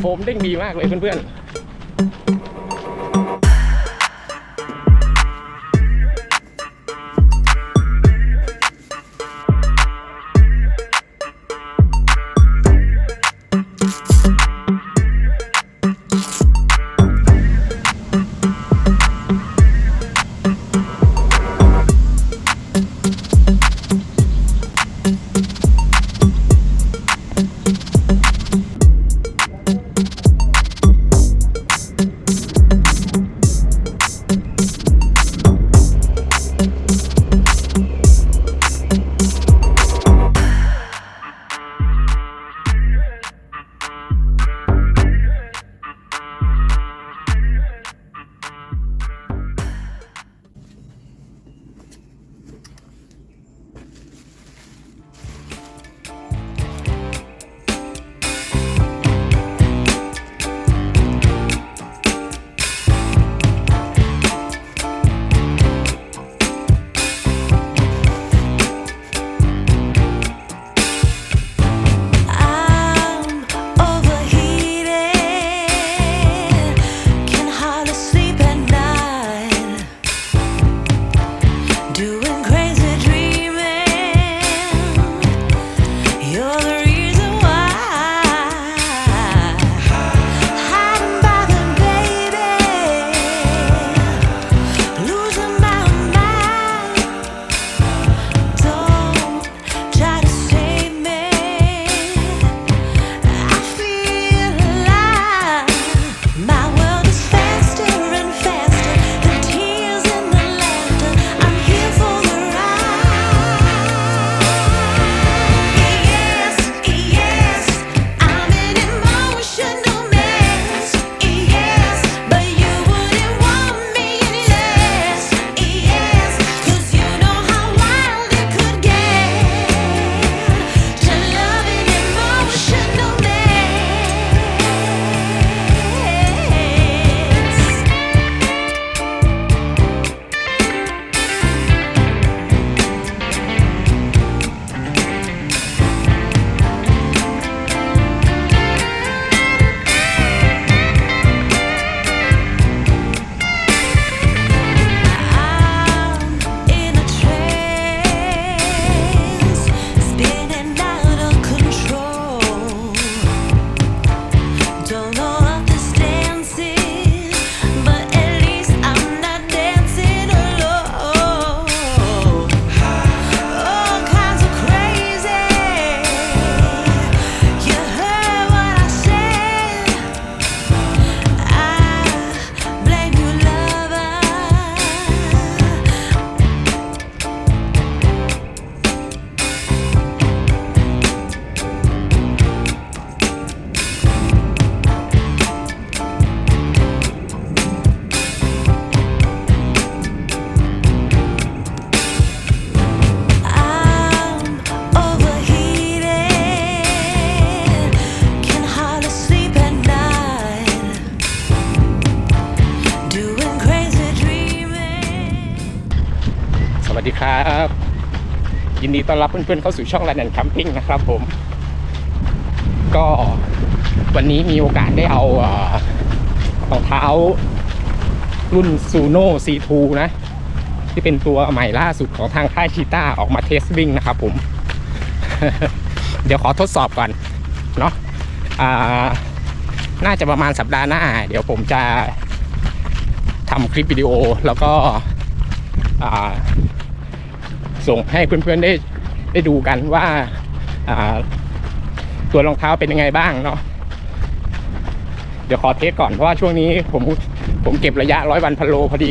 โฟมเด้งดีมากเลยเพื่อนๆ ต้อนรับเพื่อนๆเข้าสู่ช่อง Run and Camping นะครับผม ก็วันนี้มีโอกาสได้เอาเอ่อรองเท้ารุ่น Suno C2 นะ ที่เป็นตัวใหม่ล่าสุดของทางค่ายชีต้าออกมาเทสวิ่งนะครับผม เดี๋ยวขอทดสอบก่อนเนาะอ่าน่าจะประมาณสัปดาห์หน้า เดี๋ยวผมจะทำคลิปวิดีโอแล้วก็ส่งให้เพื่อนๆได้ ได้ดูกันว่าตัวรองเท้าเป็นยังไงบ้างเนาะเดี๋ยวขอเทสก่อนเพราะว่าช่วงนี้ผมผมเก็บระยะร้อยวันพันโลพอดี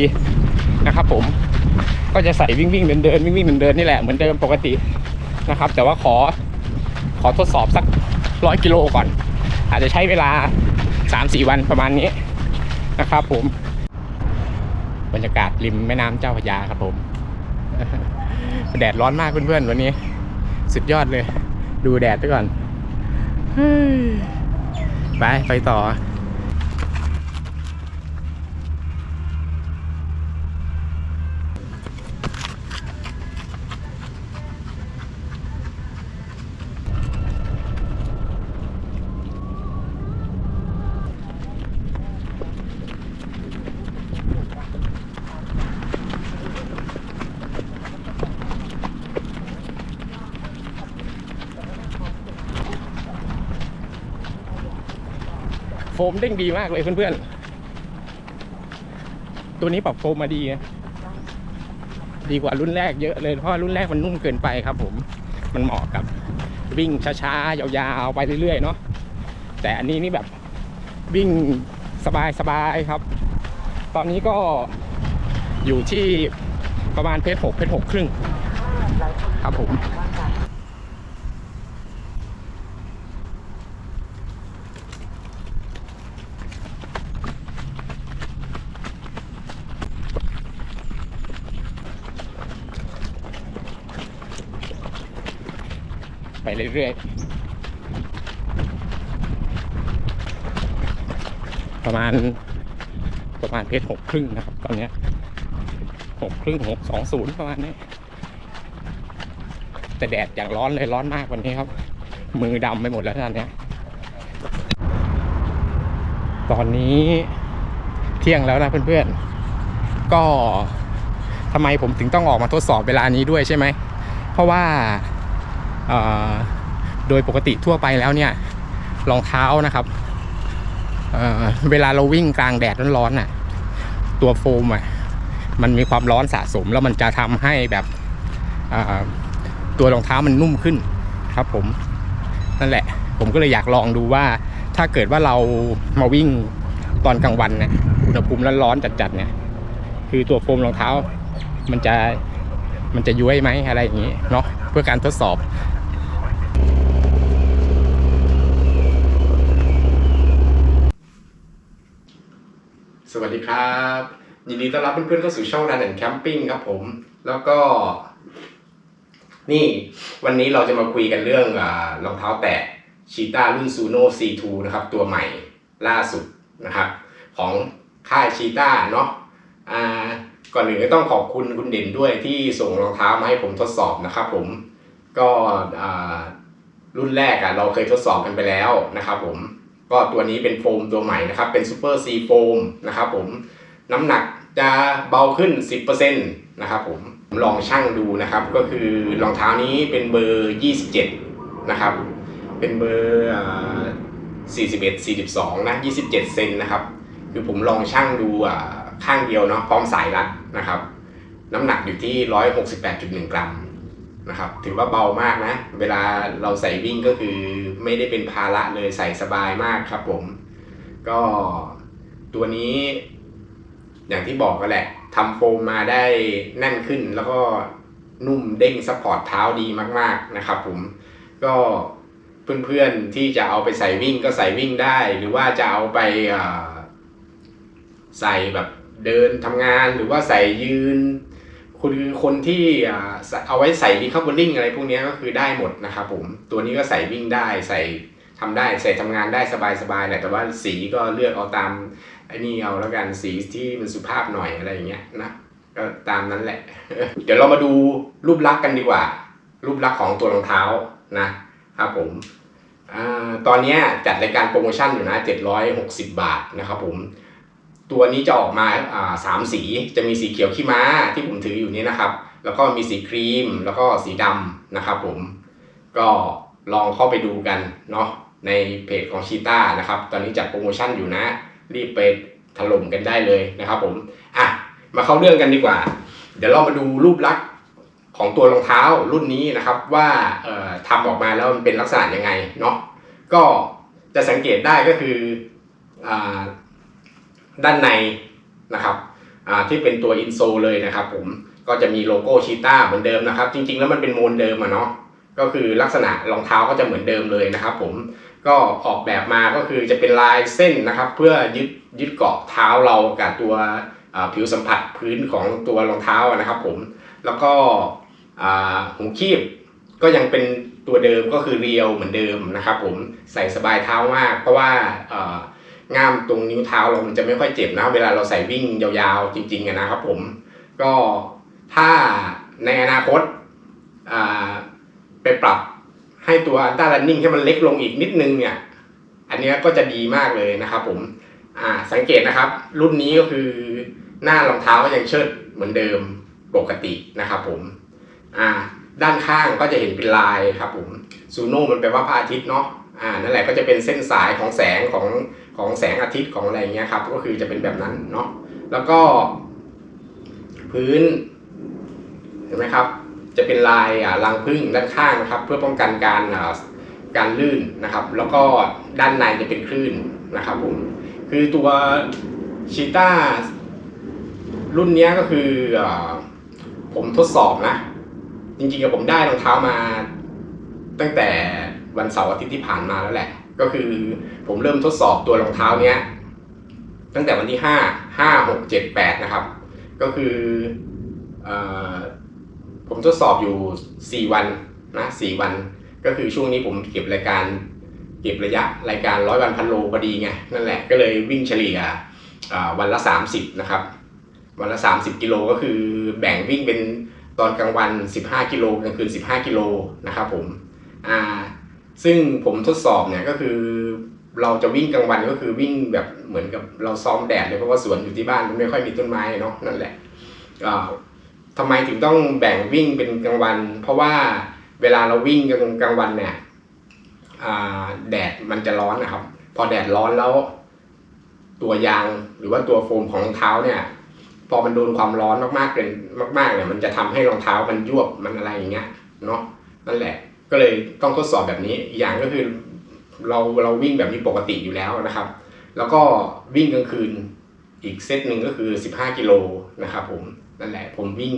นะครับ ผมก็จะใส่วิ่งวิ่งเดินเดินวิ่งวิ่งเดินเดินนี่แหละเหมือนเดิมปกตินะครับ แต่ว่าขอขอทดสอบสักร้อยกิโลก่อน อาจจะใช้เวลาสามสี่วันประมาณนี้นะครับ ผม บรรยากาศริมแม่น้ำเจ้าพระยาครับผมแดดร้อนมากเพื่อนๆวันนี้ สุดยอดเลย ดูแดดไปก่อนเฮ้ยไปไปต่อ มเด้งดีมากเลยเพื่อนๆ ตัวนี้ปรับโฟมมาดีนะดีกว่ารุ่นแรกเยอะเลยเพราะรุ่นแรกมันนุ่มเกินไปครับ ผม มันเหมาะกับ วิ่งช้าๆ ยาวๆ ไปเรื่อยๆ เนาะ แต่อันนี้นี่แบบวิ่งสบายๆ ครับ ตอนนี้ก็อยู่ที่ประมาณเพจหกเพจหกครึ่ง ครับผม เรื่อยๆ ประมาณประมาณเพจหกครึ่งนะครับ ตอนนี้หกครึ่งหกสองศูนย์ประมาณนี้ แต่แดดอย่างร้อนเลยร้อนมากวันนี้ครับ มือดำไปหมดแล้วตอนเนี้ยตอนนี้เที่ยงแล้วนะเพื่อนๆ ก็ทำไมผมถึงต้องออกมาทดสอบเวลานี้ด้วยใช่ไหม เพราะว่า โดยปกติทั่วไปแล้วเนี่ยรองเท้านะครับเเวลาเราวิ่งกลางแดดร้อนๆน่ะ ตัวโฟมอะมันมีความร้อนสะสมแล้วมันจะทำให้แบบตัวรองเท้ามันนุ่มขึ้นครับผมนั่นแหละ ผมก็เลยอยากลองดูว่า ถ้าเกิดว่าเรามาวิ่งตอนกลางวันเนี่ยอุณหภูมิร้อนๆจัดๆเนี่ย คือตัวโฟมรองเท้า มันจะมันจะย้วยไหมอะไรอย่างนี้เนาะเพื่อการทดสอบ สวัสดีครับ ยินดีต้อนรับเพื่อนๆเข้าสู่ช่อง Run and Camping ครับผม แล้วก็ นี่วันนี้เราจะมาคุยกันเรื่องอรองเท้าแตะชีตารุ่น Suno C2 นะครับ ตัวใหม่ล่าสุดนะครับ ของค่ายชีตาเนาะอ่าก่อนอื่นก็ต้องขอบคุณคุณเด่นด้วยที่ส่งรองเท้ามาให้ผมทดสอบนะครับผมก็รุ่นแรกอะ่ะเราเคยทดสอบกันไปแล้วนะครับผม ก็ตัวนี้เป็นโฟมตัวใหม่นะครับ เป็นซูเปอร์ซีโฟมนะครับผมน้ำหนักจะเบาขึ้น 10%นะครับผมผมลองชั่งดูนะครับ ก็คือรองเท้านี้เป็นเบอร์ 27 นะครับ เป็นเบอร์อ่า41 42 นะ 27 เซนนะครับ คือผมลองชั่งดูข้างเดียวเนาะพร้อมสายรัดนะครับ น้ำหนักอยู่ที่ 168.1 กรัม นะครับถือว่าเบามากนะ เวลาเราใส่วิ่งก็คือไม่ได้เป็นภาระเลยใส่สบายมากครับผม ก็ตัวนี้อย่างที่บอกกันแหละทำโฟมมาได้แน่นขึ้นแล้วก็นุ่มเด้งซัพพอร์ตเท้าดีมากๆนะครับผมก็เพื่อนๆที่จะเอาไปใส่วิ่งก็ใส่วิ่งได้ หรือว่าจะเอาไปใส่แบบเดินทำงานหรือว่าใส่ยืน คือคนที่เอาไว้ใส่รีคา v เ r อร์อะไรพวกนี้ก็คือได้หมดนะครับผม ตัวนี้ก็ใส่วิ่งได้ใส่ทำได้ใส่ทำงานได้สบายๆแหละแต่ว่าสีก็เลือกเอาตามไอ้นี่เอาแล้วกันสีที่มันสุภาพหน่อยอะไรอย่างเงี้ยนะก็ตามนั้นแหละ เดี๋ยวเรามาดูรูปลักษณ์กันดีกว่า รูปลักษณ์ของตัวรองเท้านะครับผมอตอนนี้จัดรายการโปรโมชั่นอยู่นะ 760 บาทนะครับผม ตัวนี้จะออกมาสามสีจะมีสีเขียวขี้ม้าที่ผมถืออยู่นี้นะครับ แล้วก็มีสีครีมแล้วก็สีดำนะครับผมก็ลองเข้าไปดูกันเนาะในเพจของชีต้านะครับ ตอนนี้จัดโปรโมชั่นอยู่นะ รีบไปถล่มกันได้เลยนะครับผมอะมาเข้าเรื่องกันดีกว่า เดี๋ยวเรามาดูรูปลักษณ์ของตัวรองเท้ารุ่นนี้นะครับว่าทำออกมาแล้วมันเป็นลักษณะยังไงเนาะก็จะสังเกตได้ก็คืออ ด้านในนะครับที่เป็นตัวอินโซเลยนะครับผมก็จะมีโลโก้ชีต้าเหมือนเดิมนะครับ จริง ๆ แล้วมันเป็นโมนเดิมอะเนาะก็คือลักษณะรองเท้าก็จะเหมือนเดิมเลยนะครับ ผมก็ออกแบบมาก็คือจะเป็นลายเส้นนะครับ เพื่อยึดยึดเกาะเท้าเรากับตัวผิวสัมผัสพื้นของตัวรองเท้านะครับ ผมแล้วก็หูคีบก็ยังเป็นตัวเดิมก็คือเรียวเหมือนเดิมนะครับ ผมใส่สบายเท้ามากเพราะว่า ง่ามตรงนิ้วเท้าเรามันจะไม่ค่อยเจ็บนะ เวลาเราใส่วิ่งยาวๆจริงๆนะครับผม ก็ถ้าในอนาคตาไปปรับให้ตัวอันต้ารันนิ่งให้มันเล็กลงอีกนิดนึงเนี่ย อันนี้ก็จะดีมากเลยนะครับผมสังเกตนะครับ รุ่นนี้ก็คือหน้ารองเท้าก็ยังเชิดเหมือนเดิมปกตินะครับผมด้านข้างก็จะเห็นเป็นลายครับผมซูโน่มันแปลว่าพระอาทิตย์เนาะอ่านั่นแหละก็จะเป็นเส้นสายของแสงของ ของแสงอาทิตย์ของอะไรอย่างเงี้ยครับ ก็คือจะเป็นแบบนั้นเนาะแล้วก็ พื้นเห็นไหมครับ จะเป็นลายอ่ารังผึ้งด้านข้างนะครับ เพื่อป้องกันการอ่าการลื่นนะครับ แล้วก็ด้านในจะเป็นคลื่นนะครับผมคือตัวชีต้ารุ่นนี้ก็คืออผมทดสอบนะ จริงๆกับผมได้รองเท้ามาตั้งแต่วันเสาร์อาทิตย์ที่ผ่านมาแล้วแหละ ก็คือผมเริ่มทดสอบตัวรองเท้าเนี้ยตั้งแต่วันที่ห้าห้าหกเจ็ดแปดนะครับ ก็คืออผมทดสอบอยู่4วันนะ4วัน ก็คือช่วงนี้ผมเก็บรายการเก็บระยะรายการร้อยวันพันโลพอดีไงนั่นแหละก็เลยวิ่งเฉลี่ยวันละ 30 นะครับ วันละ 30 กิโลก็คือแบ่งวิ่งเป็นตอนกลางวัน 15 กิโลกลางคืน 15 กิโลนะครับผมอ่า ซึ่งผมทดสอบเนี่ยก็คือ เราจะวิ่งกลางวันก็คือวิ่งแบบเหมือนกับเราซ้อมแดดเลยเพราะว่าสวนอยู่ที่บ้านมันไม่ค่อยมีต้นไม้เนาะนั่นแหละอ่าทำไมถึงต้องแบ่งวิ่งเป็นกลางวัน เพราะว่าเวลาเราวิ่งกลางกลางวันเนี่ยแดดมันจะร้อนนะครับ พอแดดร้อนแล้ว ตัวยางหรือว่าตัวโฟมของรองเท้าเนี่ย พอมันโดนความร้อนมากๆเกินมาก ๆเนี่ยมันจะทำให้รองเท้ามันยวบมันอะไรอย่างเงี้ยเนาะนั่นแหละ ก็เลยต้องทดสอบแบบนี้อีกอย่างก็คือเราเราวิ่งแบบนี้ปกติอยู่แล้วนะครับ แล้วก็วิ่งกลางคืนอีกเซตหนึ่งก็คือ 15 กิโลนะครับผมนั่นแหละผมวิ่ง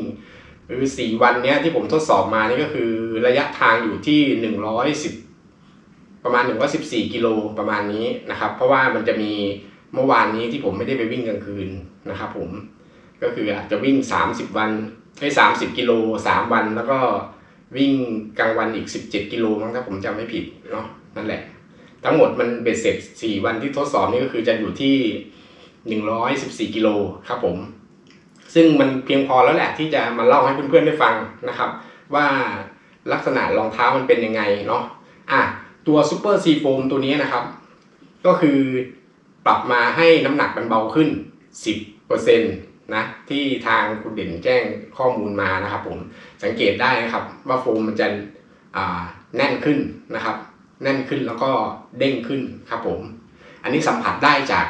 คือสี่วันเนี้ยที่ผมทดสอบมานี่ก็คือระยะทางอยู่ที่110ประมาณ114กิโลประมาณนี้นะครับ เพราะว่ามันจะมีเมื่อวานนี้ที่ผมไม่ได้ไปวิ่งกลางคืนนะครับ ผมก็คืออาจจะวิ่ง30วันให้30กิโล3วันแล้วก็ วิ่งกลางวันอีก 17 กิโลมั้งถ้าผมจำไม่ผิดเนาะนั่นแหละ ทั้งหมดมันเบ็ดเสร็จ 4 วันที่ทดสอบนี่ก็คือจะอยู่ที่ 114 กิโลครับผม ซึ่งมันเพียงพอแล้วแหละที่จะมาเล่าให้เพื่อนๆได้ฟังนะครับ ว่าลักษณะรองเท้ามันเป็นยังไงเนาะอะตัวซูเปอร์ซีโฟมตัวนี้นะครับ ก็คือปรับมาให้น้ำหนักมันเบาขึ้น 10%นะที่ทางคุณเด่นแจ้งข้อมูลมานะครับผม สังเกตได้นะครับ ว่าโฟมมันจะแน่นขึ้นนะครับ แน่นขึ้นแล้วก็เด้งขึ้นครับผม อันนี้สัมผัสได้จาก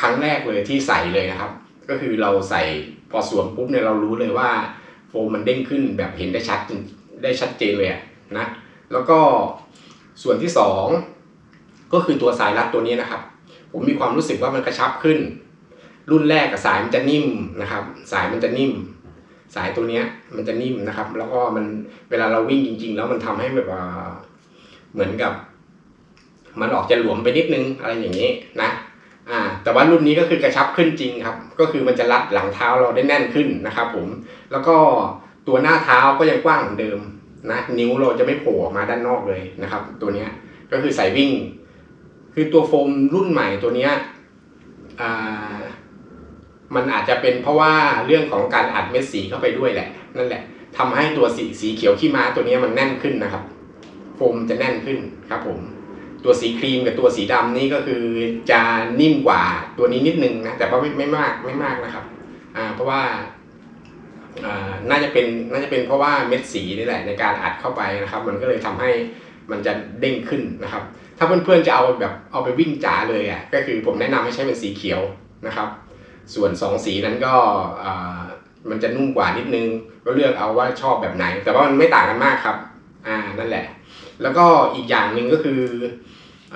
ครั้งแรกเลยที่ใส่เลยนะครับ ก็คือเราใส่พอสวมปุ๊บเนี่ยเรารู้เลยว่าโฟมมันเด้งขึ้นแบบเห็นได้ชัดได้ชัดเจนเลยนะแล้วก็ส่วนที่สองก็คือตัวสายรัดตัวนี้นะครับ ผมมีความรู้สึกว่ามันกระชับขึ้น รุ่นแรกกับสายมันจะนิ่มนะครับ สายมันจะนิ่ม สายตัวเนี้ย มันจะนิ่มนะครับ แล้วก็มันเวลาเราวิ่งจริง ๆ แล้วมันทำให้แบบว่าเหมือนกับ มันออกจะหลวมไปนิดนึงอะไรอย่างนี้นะอ่าแต่ว่ารุ่นนี้ก็คือกระชับขึ้นจริงครับ ก็คือมันจะรัดหลังเท้าเราได้แน่นขึ้นนะครับผมแล้วก็ตัวหน้าเท้าก็ยังกว้างเหมือนเดิมนะนิ้วเราจะไม่โผล่ออกมาด้านนอกเลยนะครับ ตัวเนี้ยก็คือใส่วิ่ง คือตัวโฟมรุ่นใหม่ตัวเนี้ยอ่า มันอาจจะเป็นเพราะว่าเรื่องของการอัดเม็ดสีเข้าไปด้วยแหละ นั่นแหละทำให้ตัวสีสีเขียวขี้ม้าตัวนี้มันแน่นขึ้นนะครับ โฟมจะแน่นขึ้นครับผม ตัวสีครีมกับตัวสีดำนี่ก็คือจะนิ่มกว่าตัวนี้นิดนึงนะ แต่ว่าไม่ไม่มากไม่มากนะครับ อ่า เพราะว่าอ่าน่าจะเป็นน่าจะเป็นเพราะว่าเม็ดสีนี่แหละในการอัดเข้าไปนะครับ มันก็เลยทำให้มันจะเด้งขึ้นนะครับ ถ้าเพื่อนๆจะเอาแบบเอาไปวิ่งจ๋าเลยอะก็คือผมแนะนำให้ใช้เป็นสีเขียวนะครับ ส่วนสองสีนั้นก็มันจะนุ่มกว่านิดนึง ก็เลือกเอาว่าชอบแบบไหน แต่ว่ามันไม่ต่างกันมากครับ อ่านั่นแหละ แล้วก็อีกอย่างหนึ่งก็คือ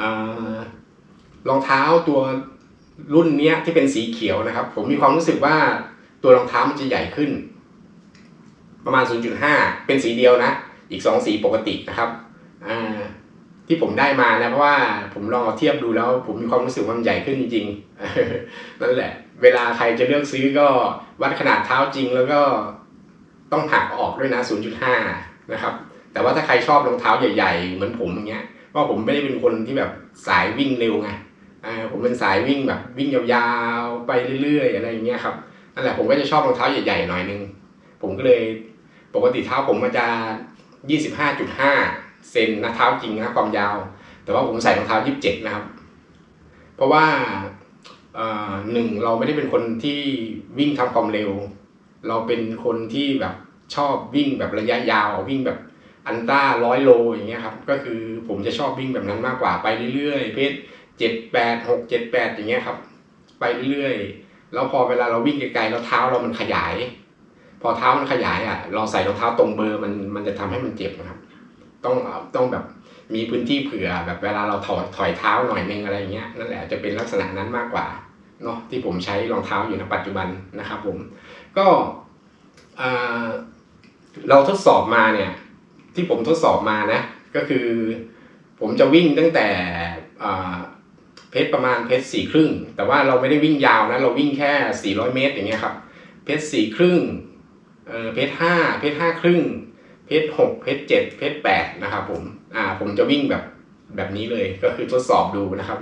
อรองเท้าตัวรุ่นนี้ที่เป็นสีเขียวนะครับ ผมมีความรู้สึกว่าตัวรองเท้ามันจะใหญ่ขึ้น ประมาณ 0.5 เป็นสีเดียวนะ อีก 2 สีปกตินะครับอ่าที่ผมได้มานะเพราะว่าผมลองเอาเทียบดูแล้ว ผมมีความรู้สึกว่ามันใหญ่ขึ้นจริงๆนั่นแหละ เวลาใครจะเลือกซื้อก็วัดขนาดเท้าจริงแล้วก็ต้องหักออกด้วยนะ 0.5 นะครับ แต่ว่าถ้าใครชอบรองเท้าใหญ่ๆ เหมือนผมอย่างเงี้ยเพราะผมไม่ได้เป็นคนที่แบบสายวิ่งเร็วไงอ่าผมเป็นสายวิ่งแบบวิ่งยาวๆไปเรื่อยๆ อะไรอย่างเงี้ยครับนั่นแหละผมก็จะชอบรองเท้าใหญ่ๆหน่อยนึง ผมก็เลยปกติเท้าผมมันจะ 25.5 เซนนะเท้าจริงนะความยาว แต่ว่าผมใส่รองเท้า 27 นะครับ เพราะว่า หนึ่งเราไม่ได้เป็นคนที่วิ่งทำความเร็ว เราเป็นคนที่แบบชอบวิ่งแบบระยะยาววิ่งแบบอันต้าร้อยโลอย่างเงี้ยครับก็คือผมจะชอบวิ่งแบบนั้นมากกว่าไปเรื่อยๆ เพจเจ็ดแปดหกเจ็ดแปดอย่างเงี้ยครับ ไปเรื่อยๆ แล้วพอเวลาเราวิ่งไกลๆแล้วเท้าเรามันขยาย พอเท้ามันขยายอะ เราใส่รองเท้าตรงเบอร์มันมันจะทำให้มันเจ็บนะครับ ต้องต้องแบบ มีพื้นที่เผื่อแบบเวลาเราถอยถอยเท้าหน่อยนึงอะไรเงี้ยนั่นแหละจะเป็นลักษณะนั้นมากกว่าเนาะที่ผมใช้รองเท้าอยู่ในปัจจุบันนะครับผมก็เราทดสอบมาเนี่ยที่ผมทดสอบมานะก็คือ ผมจะวิ่งตั้งแต่เพจประมาณเพจสี่ครึ่ง แต่ว่าเราไม่ได้วิ่งยาวนะเราวิ่งแค่ 400 เมตรอย่างเงี้ยครับเพจสี่ครึ่งเอ่อเพจห้าเพจห้าครึ่งเพจหกเพจเจ็ดเพจแปดนะครับผม อ่าผมจะวิ่งแบบแบบนี้เลยก็คือทดสอบดูนะครับ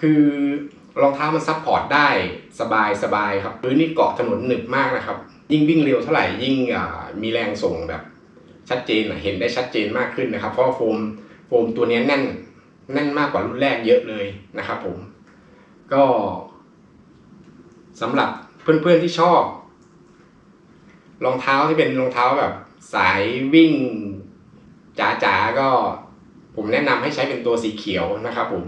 คือรองเท้ามันซับพอร์ตได้สบายสบายครับพื้นนี่เกาะถนนหนึบมากนะครับ ยิ่งวิ่งเร็วเท่าไหร่ยิ่งมีแรงส่งแบบชัดเจนเห็นได้ชัดเจนมากขึ้นนะครับ เพราะโฟมโฟมตัวนี้แน่นแน่นมากกว่ารุ่นแรกเยอะเลยนะครับผม ก็สำหรับเพื่อนๆที่ชอบ รองเท้าที่เป็นรองเท้าแบบสายวิ่ง จ๋าๆก็ผมแนะนำให้ใช้เป็นตัวสีเขียวนะครับผม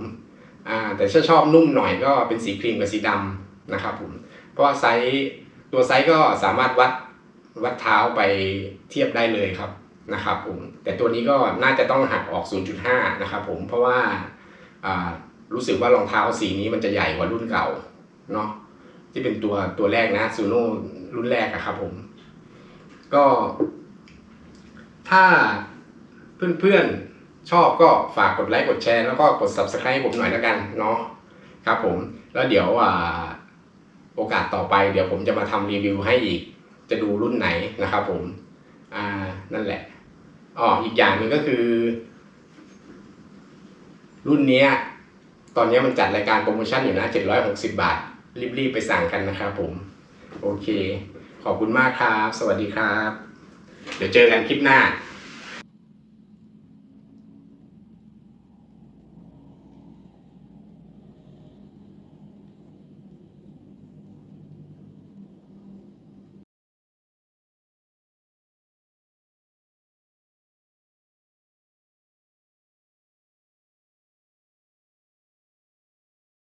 อ่าแต่ถ้าชอบนุ่มหน่อยก็เป็นสีครีมกับสีดำนะครับผมเพราะว่าไซส์ตัวไซส์ก็สามารถวัดวัดเท้าไปเทียบได้เลยครับนะครับผมแต่ตัวนี้ก็น่าจะต้องหักออก 0.5 นะครับผมเพราะว่าอ่ารู้สึกว่ารองเท้าสีนี้มันจะใหญ่กว่ารุ่นเก่าเนาะที่เป็นตัวตัวแรกนะซูโน่รุ่นแรกอะครับผม ก็ถ้า เพื่อนๆ ชอบก็ฝากกดไลค์กดแชร์แล้วก็กด subscribe ให้ผมหน่อยแล้วกันเนาะครับผมแล้วเดี๋ยวอ่าโอกาสต่อไปเดี๋ยวผมจะมาทำรีวิวให้อีก จะดูรุ่นไหนนะครับผมอ่านั่นแหละอ๋ออีกอย่างหนึ่งก็คือ รุ่นนี้ตอนนี้มันจัดรายการโปรโมชั่นอยู่นะ 760 บาท รีบๆไปสั่งกันนะครับผม โอเค ขอบคุณมากครับ สวัสดีครับ เดี๋ยวเจอกันคลิปหน้า